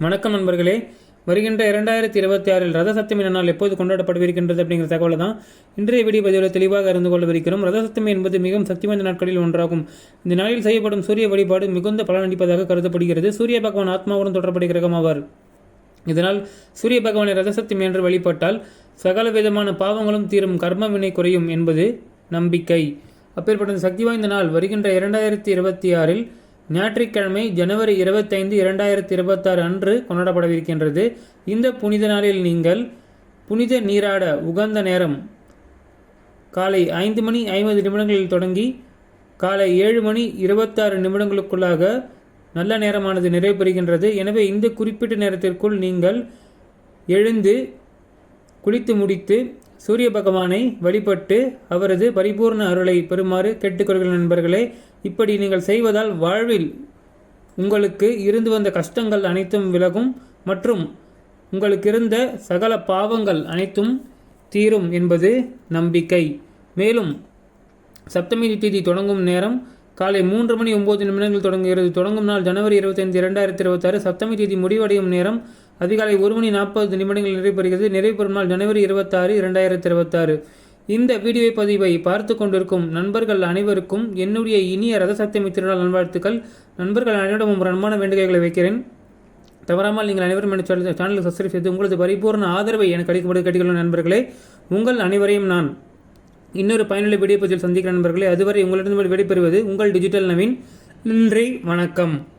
வணக்கம் நண்பர்களே. வருகின்ற இரண்டாயிரத்தி இருபத்தி ஆறில் ரத சப்தமி நாள் எப்போது கொண்டாடப்படவிருக்கின்றது அப்படிங்கிற தகவலை தான் இன்றைய வீடியோ பதிவில் தெளிவாக அறிந்து கொள்ளவிருக்கிறோம். ரத சப்தமி என்பது மிகவும் சக்தி வாய்ந்த நாட்களில் ஒன்றாகும். இந்த நாளில் செய்யப்படும் சூரிய வழிபாடு மிகுந்த பலனளிப்பதாக கருதப்படுகிறது. சூரிய பகவான் ஆத்மாவுடன் தொடர்புடைய கிரகம் ஆவார். இதனால் சூரிய பகவானை ரதசக்தி என்று வழிபட்டால் சகல விதமான பாவங்களும் தீரும் கர்ம வினை குறையும் என்பது நம்பிக்கை. அப்பேற்பட்ட சக்தி வாய்ந்த நாள் வருகின்ற இரண்டாயிரத்தி இருபத்தி ஆறில் ஞாயிற்றுக்கிழமை ஜனவரி இருபத்தைந்து இரண்டாயிரத்தி இருபத்தாறு அன்று கொண்டாடப்படவிருக்கின்றது. இந்த புனித நாளில் நீங்கள் புனித நீராட உகந்த நேரம் காலை ஐந்து மணி ஐம்பது நிமிடங்களில் தொடங்கி காலை ஏழு மணி இருபத்தாறு நிமிடங்களுக்குள்ளாக நல்ல நேரமானது நிறைவு பெறுகின்றது எனவே இந்த குறிப்பிட்ட நேரத்திற்குள் நீங்கள் எழுந்து குளித்து முடித்து சூரிய பகவானை வழிபட்டு அவரது பரிபூர்ண அருளை பெறுமாறு கேட்டுக்கொள்கிற நண்பர்களே. இப்படி நீங்கள் செய்வதால் வாழ்வில் உங்களுக்கு இருந்து வந்த கஷ்டங்கள் அனைத்தும் விலகும் மற்றும் உங்களுக்கு இருந்த சகல பாவங்கள் அனைத்தும் தீரும் என்பது நம்பிக்கை. மேலும் சப்தமி திதி தொடங்கும் நேரம் காலை மூன்று மணி ஒன்பது நிமிடங்கள் தொடங்குகிறது. தொடங்கும் நாள் ஜனவரி இருபத்தைந்து இரண்டாயிரத்தி இருபத்தாறு. சப்தமி தேதி முடிவடையும் நேரம் அதிகாலை ஒரு மணி நாற்பது நிமிடங்கள் நிறைவு நிறைவு பெறும் நாள் ஜனவரி இருபத்தாறு இரண்டாயிரத்தி இருபத்தாறு. இந்த வீடியோ பதிவை பார்த்து கொண்டிருக்கும் நண்பர்கள் அனைவருக்கும் என்னுடைய இனிய ரத திருநாள் நல்வாழ்த்துக்கள். நண்பர்கள் அனைவரிடம் ஒரு அன்பான வேண்டுகைகளை வைக்கிறேன். தவறாமல் நீங்கள் அனைவரும் என் சேனல் சேனலுக்கு சப்ஸ்கிரைப் செய்து உங்களது பரிபூர்ண ஆதரவை எனக்கு அளிக்கப்பட்டு கேட்டுக்கொள்ளும் நண்பர்களே. உங்கள் அனைவரையும் நான் இன்னொரு பயனுள்ள வீடியோ பதிவில் சந்திக்கிற நண்பர்களே. அதுவரை உங்களிடம் விடைபெறுவது உங்கள் டிஜிட்டல் நவீன். நன்றி வணக்கம்.